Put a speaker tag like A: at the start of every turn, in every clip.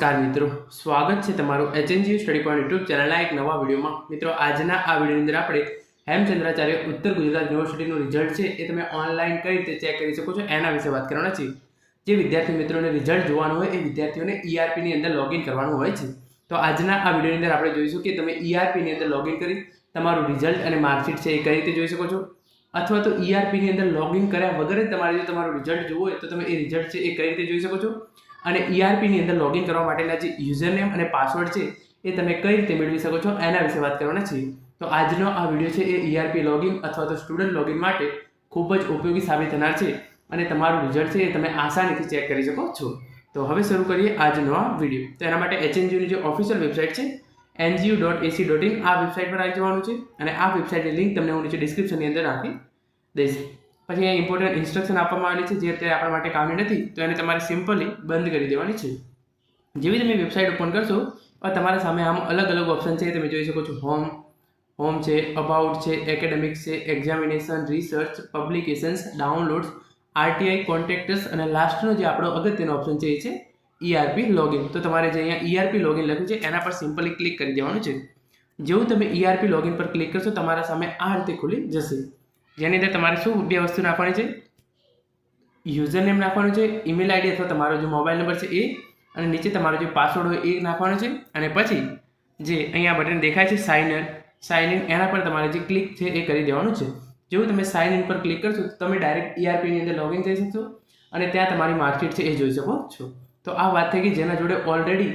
A: નમસ્કાર મિત્રો. સ્વાગત છે તમારું એચએનજી સ્ટડી પોઈન્ટ યુટ્યુબ ચેનલના એક નવા વિડીયોમાં. મિત્રો, આજના આ વિડીયોની અંદર આપણે હેમચંદ્રાચાર્ય ઉત્તર ગુજરાત યુનિવર્સિટીનું રિઝલ્ટ છે એ તમે ઓનલાઈન કઈ રીતે ચેક કરી શકો છો એના વિશે વાત કરવાના છીએ. જે વિદ્યાર્થી મિત્રોને રિઝલ્ટ જોવાનું હોય એ વિદ્યાર્થીઓને ઈઆરપીની અંદર લોગિન કરવાનું હોય છે. તો આજના આ વિડીયોની અંદર આપણે જોઈશું કે તમે ઈઆરપીની અંદર લોગિન કરી તમારું રિઝલ્ટ અને માર્કશીટ છે એ કઈ રીતે જોઈ શકો છો? અથવા તો ઈઆરપીની અંદર લોગિન કર્યા વગર જ તમારે જો તમારું રિઝલ્ટ જોવું હોય તો તમે એ રિઝલ્ટ છે એ કઈ રીતે જોઈ શકો છો? અને ઈઆરપીની અંદર લોગિન કરવા માટેના જે યુઝર નેમ અને પાસવર્ડ છે, એ તમે કઈ રીતે મેળવી શકો છો એના વિશે વાત કરવાના છીએ. તો આજનો આ વીડિયો છે એ ઈઆરપી લોગિન અથવા તો સ્ટુડન્ટ લોગિન માટે ખૂબ જ ઉપયોગી સાબિત થનાર છે અને તમારું રિઝલ્ટ છે એ તમે આસાનીથી ચેક કરી શકો છો. તો હવે શરૂ કરીએ આજનો આ વીડિયો તો એના માટે એચએનજીયુની જે ઓફિશિયલ વેબસાઇટ છે NGU dot AC dot in આ વેબસાઇટ પર આવી જવાનું છે અને આ વેબસાઇટની લિંક તમને હું નીચે ડિસ્ક્રિપ્શનની અંદર આપી દઈશ. પછી અહીંયા ઇમ્પોર્ટન્ટ ઇન્સ્ટ્રક્શન આપવામાં આવેલી છે, જે અત્યારે આપણા માટે કામની નથી, તો એને તમારે સિમ્પલી બંધ કરી દેવાની છે. જેવી તમે વેબસાઇટ ઓપન કરશો તમારા સામે આમ અલગ અલગ ઓપ્શન છે, તમે જોઈ શકો છો હોમ હોમ છે અબાઉટ છે એકેડેમિક્સ છે examination research publications downloads RTI contactors અને લાસ્ટનો જે આપણો અગત્યનો ઓપ્શન છે, એ છે ઈઆરપી લોગિન તો તમારે જે અહીંયા ઈઆરપી લોગિન લખ્યું છે, એના પર સિમ્પલી ક્લિક કરી દેવાનું છે. જેવું તમે ઈઆરપી લોગિન પર ક્લિક કરશો, તમારા સામે આ રીતે ખુલી જશે. જેની અંદર તમારે શું બે વસ્તુ નાખવાની છે? યુઝર નેમ નાખવાનું છે ઈમેલ આઈડી અથવા તમારો જે મોબાઈલ નંબર છે એ, અને નીચે તમારો જે પાસવર્ડ હોય એ નાખવાનો છે. અને પછી જે અહીંયા બટન દેખાય છે સાઇન સાઇન ઇન એના પર તમારે જે ક્લિક છે એ કરી દેવાનું છે. જેવું તમે સાઇન ઇન પર ક્લિક કરશો, તો તમે ડાયરેક્ટ ઈઆરપીની અંદર લોગિન થઈ શકશો. અને ત્યાં તમારી માર્કશીટ છે એ જોઈ શકો છો. તો આ વાત થઈ ગઈ, જેના જોડે ઓલરેડી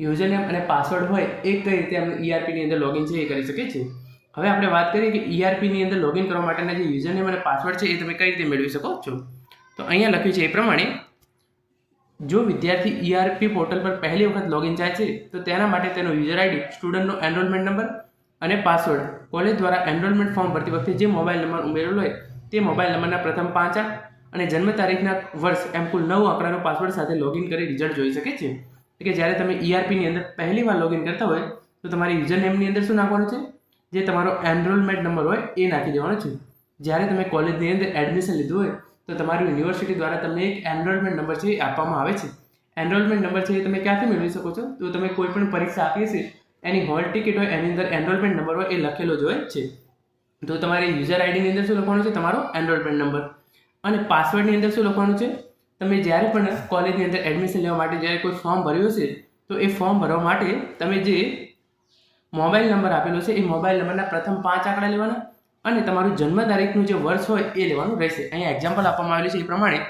A: યુઝર નેમ અને પાસવર્ડ હોય, એ કઈ રીતે એમનું ઈઆરપીની અંદર લોગિન છે એ કરી શકે છે હવે આપણે વાત કરીએ કે ઈઆરપીની અંદર લોગિન કરવા માટેના જે યુઝર નેમ અને પાસવર્ડ છે એ તમે કઈ રીતે મેળવી શકો છો? તો અહીંયા લખ્યું છે એ પ્રમાણે, જો વિદ્યાર્થી ઈઆરપી પોર્ટલ પર પહેલી વખત લોગિન જાય છે, તો તેના માટે તેનો યુઝર આઈડી સ્ટુડન્ટનો એનરોલમેન્ટ નંબર અને પાસવર્ડ કોલેજ દ્વારા એનરોલમેન્ટ ફોર્મ ભરતી વખતે જે મોબાઈલ નંબર ઉમેરેલો હોય, તે મોબાઈલ નંબરના પ્રથમ પાંચ અને જન્મ તારીખના વર્ષ એમ કુલ નવ આંકડાનો પાસવર્ડ સાથે લોગિન કરી રિઝલ્ટ જોઈ શકે છે. કે જ્યારે તમે ઈઆરપીની અંદર પહેલી વાર લોગિન કરતા હોય, તો તમારી યુઝર નેમની અંદર શું નાખવાનું છે? જે તમારો એનરોલમેન્ટ નંબર હોય, એ નાખી દેવાનો છે. જ્યારે તમે કોલેજની અંદર એડમિશન લીધું હોય, તો તમારી યુનિવર્સિટી દ્વારા તમને એક એનરોલમેન્ટ નંબર છે એ આપવામાં આવે છે. એનરોલમેન્ટ નંબર છે એ તમે ક્યાંથી મેળવી શકો છો? તો તમે કોઈ પણ પરીક્ષા આપી હશે એની હોલ ટિકિટ હોય, એની અંદર એનરોલમેન્ટ નંબર હોય, એ લખેલો જ હોય છે. તો તમારે યુઝર આઈડીની અંદર શું લખવાનું છે? તમારો એનરોલમેન્ટ નંબર અને પાસવર્ડની અંદર શું લખવાનું છે? તમે જ્યારે પણ કોલેજની અંદર એડમિશન લેવા માટે જ્યારે કોઈ ફોર્મ ભર્યું હશે, તો એ ફોર્મ ભરવા માટે તમે જે મોબાઈલ નંબર આપેલો છે, એ મોબાઈલ નંબરના પ્રથમ પાંચ આંકડા લેવાના અને તમારું જન્મ તારીખનું જે વર્ષ હોય એ લેવાનું રહેશે. અહીંયા એક્ઝામ્પલ આપવામાં આવેલું છે એ પ્રમાણે.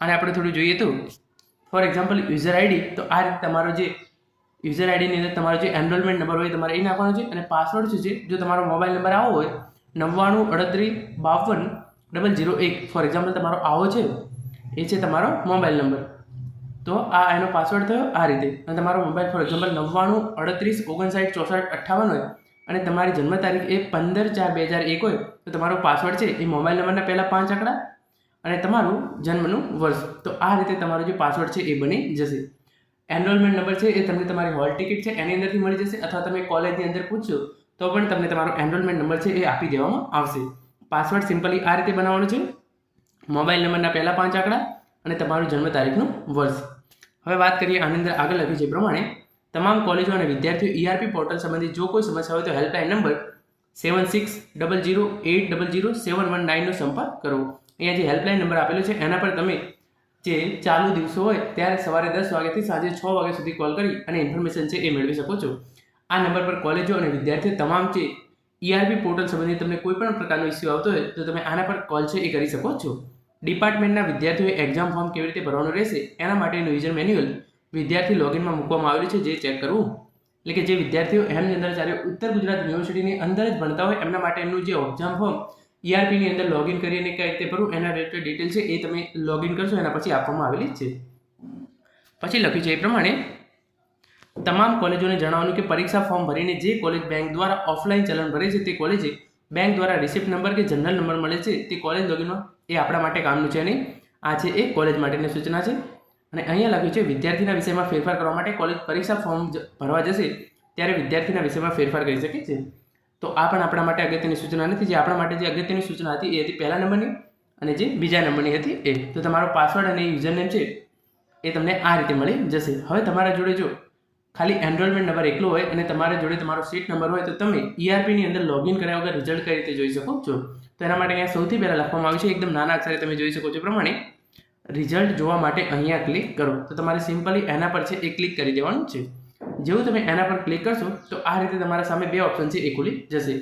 A: અને આપણે થોડું જોઈએ તો ફોર એક્ઝામ્પલ યુઝર આઈડી તો આ રીતે તમારો જે યુઝર આઈડીની અંદર તમારો જે એનરોલમેન્ટ નંબર હોય તમારે એ નાખવાનો છે અને પાસવર્ડ શું છે, જો તમારો મોબાઈલ નંબર આવો હોય, નવ્વાણું, અડત્રીસ, બાવન ડબલ જીરો એક ફોર એક્ઝામ્પલ તમારો આવો છે, એ છે તમારો મોબાઈલ નંબર. તો આ એનો પાસવર્ડ થયો આ રીતે. અને તમારો મોબાઈલ ફોર એક્ઝામ્પલ નવ્વાણું, અડત્રીસ, ઓગણસાઠ, ચોસઠ, અઠ્ઠાવન હોય અને તમારી જન્મ તારીખ એ પંદર ચાર બે હજાર એક હોય, તો તમારો પાસવર્ડ છે એ મોબાઈલ નંબરના પહેલાં પાંચ આંકડા અને તમારું જન્મનું વર્ષ. તો આ રીતે તમારો જે પાસવર્ડ છે એ બની જશે. એનરોલમેન્ટ નંબર છે એ તમને તમારી હોલ ટિકિટ છે એની અંદરથી મળી જશે અથવા તમે કોલેજની અંદર પૂછશો તો પણ તમને તમારો એનરોલમેન્ટ નંબર છે એ આપી દેવામાં આવશે. પાસવર્ડ સિમ્પલી આ રીતે બનાવવાનો છે. મોબાઈલ નંબરના પહેલાં પાંચ આંકડા અને તમારું જન્મ તારીખનું વર્ષ. હવે વાત કરીએ આની અંદર આગળ લખ્યું છે. પ્રમાણે તમામ કોલેજો અને વિદ્યાર્થીઓ ઈઆરપી પોર્ટલ સંબંધિત જો કોઈ સમસ્યા હોય તો helpline number seven six double zero eight double zero seven one નાઇનનો સંપર્ક કરો. અહીંયા જે હેલ્પલાઇન નંબર આપેલો છે, એના પર તમે જે ચાલુ દિવસો હોય ત્યારે સવારે દસ વાગ્યાથી સાંજે છ વાગ્યા સુધી કોલ કરી અને ઇન્ફોર્મેશન છે એ મેળવી શકો છો. આ નંબર પર કોલેજો અને વિદ્યાર્થીઓ તમામ જે ઈઆરપી પોર્ટલ સંબંધિત તમને કોઈ પણ પ્રકારનો ઇસ્યુ આવતો હોય તો તમે આના પર કોલ છે એ કરી શકો છો. ડિપાર્ટમેન્ટના વિદ્યાર્થીઓએ એક્ઝામ ફોર્મ કેવી રીતે ભરવાનું રહેશે એના માટેનું યુઝર મેન્યુઅલ વિદ્યાર્થી લોગિનમાં મૂકવામાં આવેલું છે, જે ચેક કરવું. એટલે કે જે વિદ્યાર્થીઓ એમની અંદર જ્યારે ઉત્તર ગુજરાત યુનિવર્સિટીની અંદર જ ભણતા હોય, એમના માટે એમનું જે એક્ઝામ ફોર્મ ઈઆરપીની અંદર લોગિન કરીને કઈ રીતે ભરવું, એના રિલેટેડ ડિટેલ છે, એ તમે લોગિન કરશો, એના પછી આપવામાં આવેલી છે. પછી લખ્યું છે એ પ્રમાણે, તમામ કોલેજોને જણાવવાનું કે પરીક્ષા ફોર્મ ભરીને જે કોલેજ બેંક દ્વારા ઓફલાઈન ચલણ ભરે છે તે કોલેજે બેંક દ્વારા રિસિપ્ટ નંબર કે જનરલ નંબર મળે છે, તે કોલેજ લોગિનમાં એ આપણા માટે કામનું છે નહીં. આ છે એ કોલેજ માટેની સૂચના છે. અને અહીંયા લખ્યું છે, વિદ્યાર્થીના વિષયમાં ફેરફાર કરવા માટે કોલેજ પરીક્ષા ફોર્મ ભરવા જશે, ત્યારે વિદ્યાર્થીના વિષયમાં ફેરફાર કરી શકે છે. તો આ પણ આપણા માટે અગત્યની સૂચના નથી. જે આપણા માટે જે અગત્યની સૂચના હતી, એ હતી પહેલા નંબરની અને જે બીજા નંબરની હતી એ. તો તમારો પાસવર્ડ અને યુઝર નેમ છે, એ તમને આ રીતે મળી જશે. હવે તમારા જોડે જો ખાલી એનરોલમેન્ટ નંબર એકલો હોય અને તમારા જોડે તમારો સીટ નંબર હોય તો તમે ઈઆરપીની અંદર લોગિન કર્યા વગર રિઝલ્ટ કઈ રીતે જોઈ શકો? છો તો એના માટે અહીંયા સૌથી પહેલાં લખવામાં આવ્યું છે, એકદમ નાના અક્ષરે તમે જોઈ શકો છો પ્રમાણે રિઝલ્ટ જોવા માટે અહીંયા ક્લિક કરો. તો તમારે સિમ્પલી એના પર છે એ ક્લિક કરી દેવાનું છે. જેવું તમે એના પર ક્લિક કરશો, તો આ રીતે તમારા સામે બે ઓપ્શન છે એ ખુલી જશે.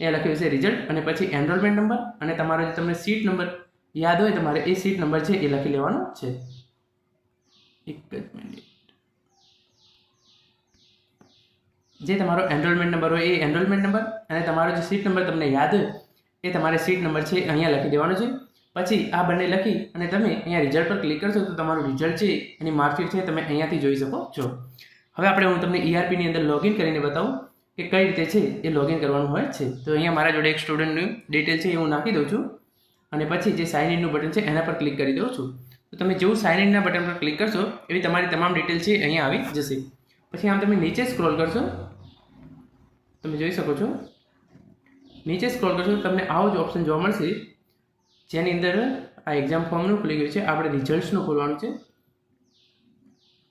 A: અહીંયા લખ્યું છે રિઝલ્ટ અને પછી એનરોલમેન્ટ નંબર અને તમારો જે તમને સીટ નંબર યાદ હોય, તમારે એ સીટ નંબર છે એ લખી લેવાનો છે. એક જ મિનિટ જે તમારો એનરોલમેન્ટ નંબર હોય એ એનરોલમેન્ટ નંબર અને તમારો જે સીટ નંબર તમને યાદ એ તમારે સીટ નંબર છે અહીંયા લખી દેવાનો છે. પછી આ બંને લખી અને તમે અહીંયા રિઝલ્ટ પર ક્લિક કરશો તો તમારું રિઝલ્ટ છે એની માર્કશીટ છે તમે અહીંયાથી જોઈ શકો છો. હવે આપણે હું તમને ઈઆરપીની અંદર લોગિન કરીને બતાવું કે કઈ રીતે છે એ લોગિન કરવાનું હોય છે. તો અહીંયા મારા જોડે એક સ્ટુડન્ટનું ડિટેલ છે એ હું નાખી દઉં છું અને પછી જે સાઇન ઇનનું બટન છે એના પર ક્લિક કરી દઉં છું. તો તમે જેવું સાઇન ઇનના બટન પર ક્લિક કરશો એવી તમારી તમામ ડિટેલ છે અહીંયા આવી જશે. પછી આમ તમે નીચે સ્ક્રોલ કરશો તમે જોઈ શકો છો. નીચે સ્ક્રોલ કરશો તમને આવો જ ઓપ્શન જોવા મળશે. જેની અંદર આ એક્ઝામ ફોર્મનું ખુલી ગયું છે. આપણે રિઝલ્ટ્સનું ખોલવાનું છે.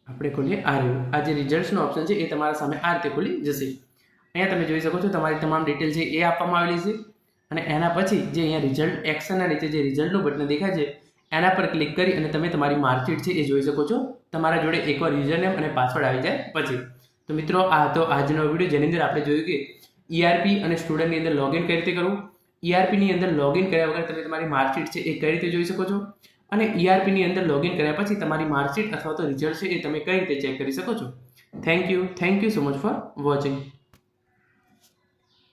A: આપણે ખોલીએ આ રહ્યું. આ જે રિઝલ્ટ્સનો ઓપ્શન છે એ તમારા સામે આ રીતે ખુલી જશે. અહીંયા તમે જોઈ શકો છો તમારી તમામ ડિટેલ છે એ આપવામાં આવેલી છે. અને એના પછી જે અહીંયા રિઝલ્ટ એક્શનના નીચે જે રિઝલ્ટનું બટન દેખાય છે, એના પર ક્લિક કરી અને તમે તમારી માર્કશીટ છે એ જોઈ શકો છો. તમારા જોડે એકવાર યુઝરનેમ અને પાસવર્ડ આવી જાય પછી. તો મિત્રો, આ હતો આજનો વીડિયો જેની અંદર આપણે જોયું કે ઈઆરપી અને સ્ટુડન્ટની અંદર લોગિન કઈ રીતે કરવું? ઈઆરપીની અંદર લોગિન કર્યા વગર તમે તમારી માર્કશીટ છે એ કઈ રીતે જોઈ શકો છો? અને ઈઆરપીની અંદર લોગિન કર્યા પછી તમારી માર્કશીટ અથવા તો રિઝલ્ટ છે એ તમે કઈ રીતે ચેક કરી શકો છો? Thank you thank you so much for watching